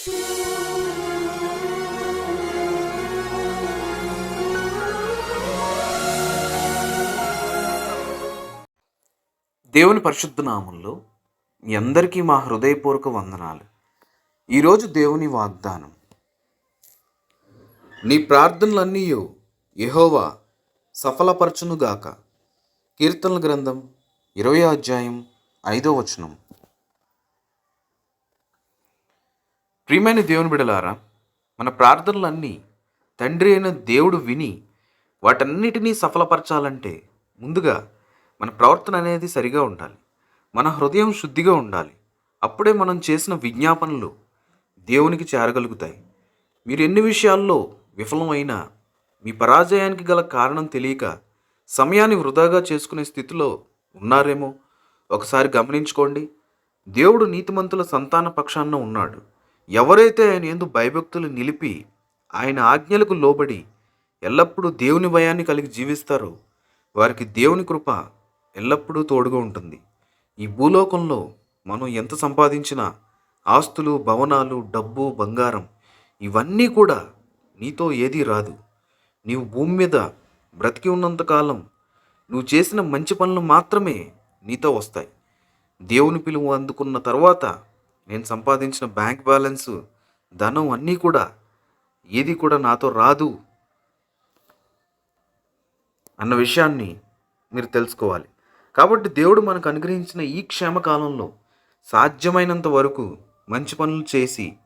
దేవుని పరిశుద్ధ నామంలో మీ అందరికీ మా హృదయపూర్వక వందనాలు. ఈరోజు దేవుని వాగ్దానం. నీ ప్రార్థనలన్నీ యహోవా సఫలపరచునుగాక. కీర్తనల గ్రంథం ఇరవై అధ్యాయం ఐదో వచనం. ప్రియమైన దేవుని బిడలారా మన ప్రార్థనలన్నీ తండ్రి అయిన దేవుడు విని వాటన్నిటినీ సఫలపరచాలంటే ముందుగా మన ప్రవర్తన అనేది సరిగా ఉండాలి. మన హృదయం శుద్ధిగా ఉండాలి. అప్పుడే మనం చేసిన విజ్ఞాపనలు దేవునికి చేరగలుగుతాయి. మీరు ఎన్ని విషయాల్లో విఫలమైనా మీ పరాజయానికి గల కారణం తెలియక సమయాన్ని వృధాగా చేసుకునే స్థితిలో ఉన్నారేమో ఒకసారి గమనించుకోండి. దేవుడు నీతిమంతుల సంతాన పక్షాన ఉన్నాడు. ఎవరైతే ఆయన ఎందు భయభక్తులు నిలిపి ఆయన ఆజ్ఞలకు లోబడి ఎల్లప్పుడూ దేవుని భయాన్ని కలిగి జీవిస్తారో వారికి దేవుని కృప ఎల్లప్పుడూ తోడుగా ఉంటుంది. ఈ భూలోకంలో మనం ఎంత సంపాదించినా ఆస్తులు భవనాలు డబ్బు బంగారం ఇవన్నీ కూడా నీతో ఏదీ రాదు. నీవు భూమి మీద బ్రతికి ఉన్నంతకాలం నువ్వు చేసిన మంచి పనులు మాత్రమే నీతో వస్తాయి. దేవుని పిలువ అందుకున్న తర్వాత నేను సంపాదించిన బ్యాంక్ బ్యాలెన్స్ ధనం అన్నీ కూడా ఏది కూడా నాతో రాదు అన్న విషయాన్ని మీరు తెలుసుకోవాలి. కాబట్టి దేవుడు మనకు అనుగ్రహించిన ఈ క్షేమకాలంలో సాధ్యమైనంత వరకు మంచి పనులు చేసి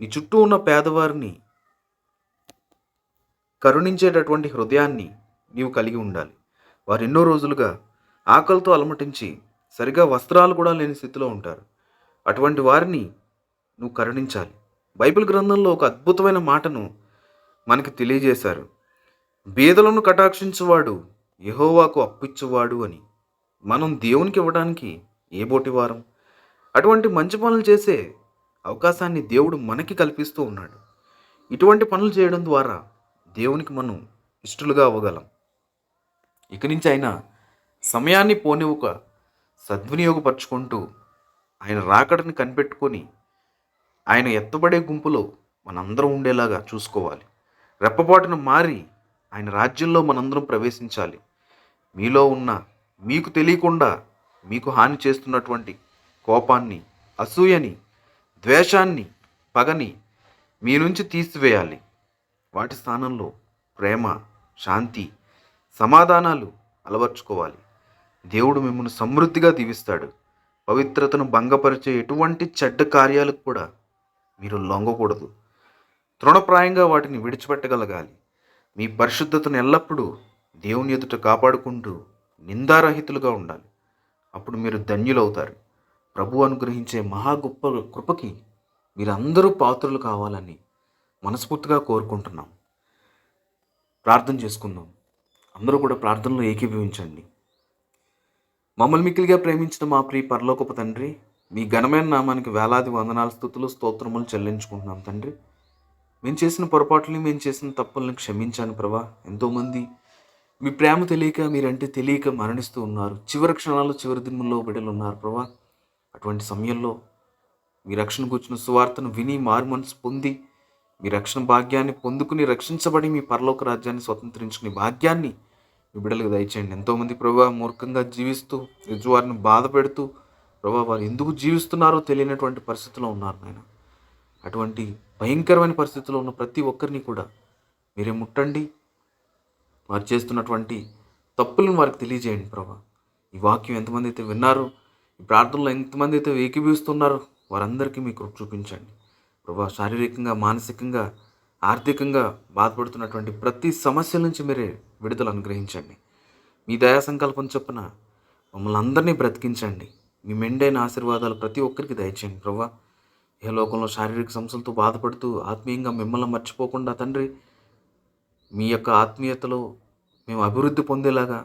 నీ చుట్టూ ఉన్న పేదవారిని కరుణించేటటువంటి హృదయాన్ని నీవు కలిగి ఉండాలి. వారు ఎన్నో రోజులుగా ఆకలితో అలమటించి సరిగా వస్త్రాలు కూడా లేని స్థితిలో ఉంటారు. అటువంటి వారిని నువ్వు కరుణించాలి. బైబిల్ గ్రంథంలో ఒక అద్భుతమైన మాటను మనకి తెలియజేశారు. బీదలను కటాక్షించువాడు యహోవాకు అప్పిచ్చువాడు అని. మనం దేవునికి ఇవ్వడానికి ఏ బోటివారం అటువంటి మంచి పనులు చేసే అవకాశాన్ని దేవుడు మనకి కల్పిస్తూ ఉన్నాడు. ఇటువంటి పనులు చేయడం ద్వారా దేవునికి మనం ఇష్టలుగా అవ్వగలం. ఇక నుంచి అయినా సమయాన్ని పోనివ్వక సద్వినియోగపరుచుకుంటూ ఆయన రాకడని కనిపెట్టుకొని ఆయన ఎత్తబడే గుంపులో మనందరం ఉండేలాగా చూసుకోవాలి. రెప్పపాటున మారి ఆయన రాజ్యంలో మనందరం ప్రవేశించాలి. మీలో ఉన్న మీకు తెలియకుండా మీకు హాని చేస్తున్నటువంటి కోపాన్ని అసూయని ద్వేషాన్ని పగని మీ నుంచి తీసివేయాలి. వాటి స్థానంలో ప్రేమ శాంతి సమాధానాలు అలవర్చుకోవాలి. దేవుడు మిమ్మల్ని సమృద్ధిగా దీవిస్తాడు. పవిత్రతను భంగపరిచే ఎటువంటి చెడ్డ కార్యాలకు కూడా మీరు లొంగకూడదు. తృణప్రాయంగా వాటిని విడిచిపెట్టగలగాలి. మీ పరిశుద్ధతను ఎల్లప్పుడూ దేవుని ఎదుట కాపాడుకుంటూ నిందారహితులుగా ఉండాలి. అప్పుడు మీరు ధన్యులవుతారు. ప్రభు అనుగ్రహించే మహా గొప్ప కృపకి మీరందరూ పాత్రలు కావాలని మనస్ఫూర్తిగా కోరుకుంటున్నాం. ప్రార్థన చేసుకుందాం. అందరూ కూడా ప్రార్థనలో ఏకీభవించండి. మమ్మల్ని మిక్కిలిగా ప్రేమించిన మా ప్రియ పరలోకపు తండ్రి మీ ఘనమైన నామానికి వేలాది వందనాల స్థుతులు స్తోత్రములు చెల్లించుకుంటున్నాం తండ్రి. మేము చేసిన పొరపాట్లని మేము చేసిన తప్పుల్ని క్షమించాను ప్రభా. ఎంతోమంది మీ ప్రేమ తెలియక మీరంటే తెలియక మరణిస్తూ ఉన్నారు. చివరి క్షణాలు చివరి దినముల్లో బిడ్డలు ఉన్నారు ప్రభా. అటువంటి సమయంలో మీ రక్షణ కూర్చున్న సువార్తను విని మారు మనసు పొంది మీ రక్షణ భాగ్యాన్ని పొందుకుని రక్షించబడి మీ పరలోక రాజ్యాన్ని స్వతంత్రించుకునే భాగ్యాన్ని బిడ్డలకు దయచేయండి. ఎంతోమంది ప్రభా మూర్ఖంగా జీవిస్తూ ఎదుటివారిని బాధ పెడుతూ ప్రభా వారు ఎందుకు జీవిస్తున్నారో తెలియనటువంటి పరిస్థితిలో ఉన్నారు నాయన. అటువంటి భయంకరమైన పరిస్థితిలో ఉన్న ప్రతి ఒక్కరిని కూడా మీరే ముట్టండి. వారు చేస్తున్నటువంటి తప్పులను వారికి తెలియజేయండి ప్రభా. ఈ వాక్యం ఎంతమంది అయితే విన్నారో ఈ ప్రార్థనలో ఎంతమంది అయితే ఏకీభవిస్తున్నారో వారందరికీ మీ కృప చూపించండి. ప్రభా శారీరకంగా మానసికంగా ఆర్థికంగా బాధపడుతున్నటువంటి ప్రతి సమస్యల నుంచి మీరే విడుదల అనుగ్రహించండి. మీ దయా సంకల్పం చొప్పున మమ్మల్ని అందరినీ బ్రతికించండి. మీ మెండైన ఆశీర్వాదాలు ప్రతి ఒక్కరికి దయచేయండి ప్రభా ఏ లోకంలో శారీరక సమస్యలతో బాధపడుతూ ఆత్మీయంగా మిమ్మల్ని మర్చిపోకుండా తండ్రి మీ యొక్క ఆత్మీయతలో మేము అభివృద్ధి పొందేలాగా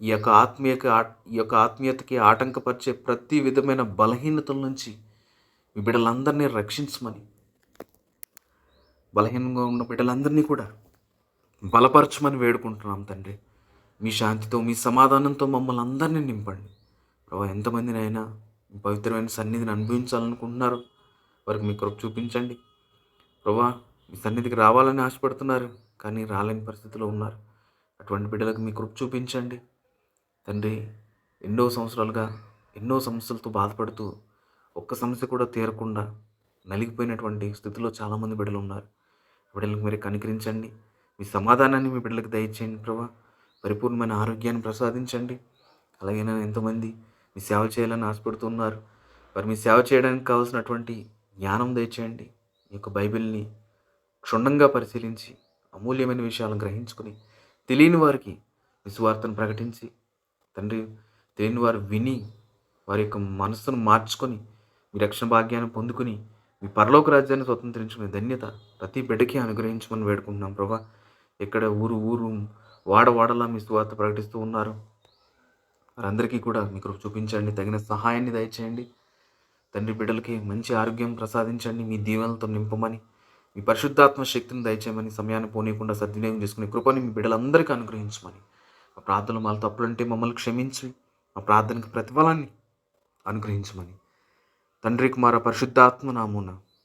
ఈ యొక్క ఆత్మీయక ఈ యొక్క ఆత్మీయతకి ఆటంకపరిచే ప్రతి విధమైన బలహీనతల నుంచి మీ బిడ్డలందరినీ రక్షించమని బలహీనంగా ఉన్న బిడ్డలందరినీ కూడా బలపరచమని వేడుకుంటున్నాం తండ్రి. మీ శాంతితో మీ సమాధానంతో మమ్మల్ని అందరినీ నింపండి. ప్రభా ఎంతమందినైనా మీ పవిత్రమైన సన్నిధిని అనుభవించాలనుకుంటున్నారు. వారికి మీ కృప చూపించండి. ప్రభా మీ సన్నిధికి రావాలని ఆశపడుతున్నారు కానీ రాలేని పరిస్థితిలో ఉన్నారు. అటువంటి బిడ్డలకు మీ కృప చూపించండి. తండ్రి ఎన్నో సంవత్సరాలుగా ఎన్నో సమస్యలతో బాధపడుతూ ఒక్క సమస్య కూడా తీరకుండా నలిగిపోయినటువంటి స్థితిలో చాలామంది బిడ్డలు ఉన్నారు. బిడ్డలకు మీరు కనికరించండి. మీ సమాధానాన్ని మీ బిడ్డలకు దయచేయండి ప్రభా. పరిపూర్ణమైన ఆరోగ్యాన్ని ప్రసాదించండి. అలాగే నేను ఎంతోమంది మీ సేవ చేయాలని ఆశపడుతున్నారు. వారు మీ సేవ చేయడానికి కావాల్సినటువంటి జ్ఞానం దయచేయండి. మీ యొక్క బైబిల్ని క్షుణ్ణంగా పరిశీలించి అమూల్యమైన విషయాలను గ్రహించుకుని తెలియని వారికి మీ సువార్తను ప్రకటించి తండ్రి తెలియని వారు విని వారి యొక్క మనస్సును మార్చుకొని మీ రక్షణ భాగ్యాన్ని పొందుకుని మీ పరలోక రాజ్యాన్ని స్వతంత్రించుకునే ధన్యత ప్రతి బిడ్డకి అనుగ్రహించమని వేడుకుంటున్నాం ప్రభా. ఎక్కడ ఊరు ఊరు వాడవాడలా మీ స్వార్థ ప్రకటిస్తూ ఉన్నారు? వారందరికీ కూడా మీ కృప చూపించండి తగిన సహాయాన్ని దయచేయండి. తండ్రి బిడ్డలకి మంచి ఆరోగ్యం ప్రసాదించండి మీ దీవెనలతో నింపమని మీ పరిశుద్ధాత్మ శక్తిని దయచేయమని సమయాన్ని పోనీయకుండా సద్వినియోగం చేసుకునే కృపని మీ బిడ్డలందరికీ అనుగ్రహించమని. మా ప్రార్థనలు మాల తప్పులంటే మమ్మల్ని క్షమించి మా ప్రార్థనకి ప్రతిఫలాన్ని అనుగ్రహించమని. తండ్రి కుమార పరిశుద్ధాత్మ నామున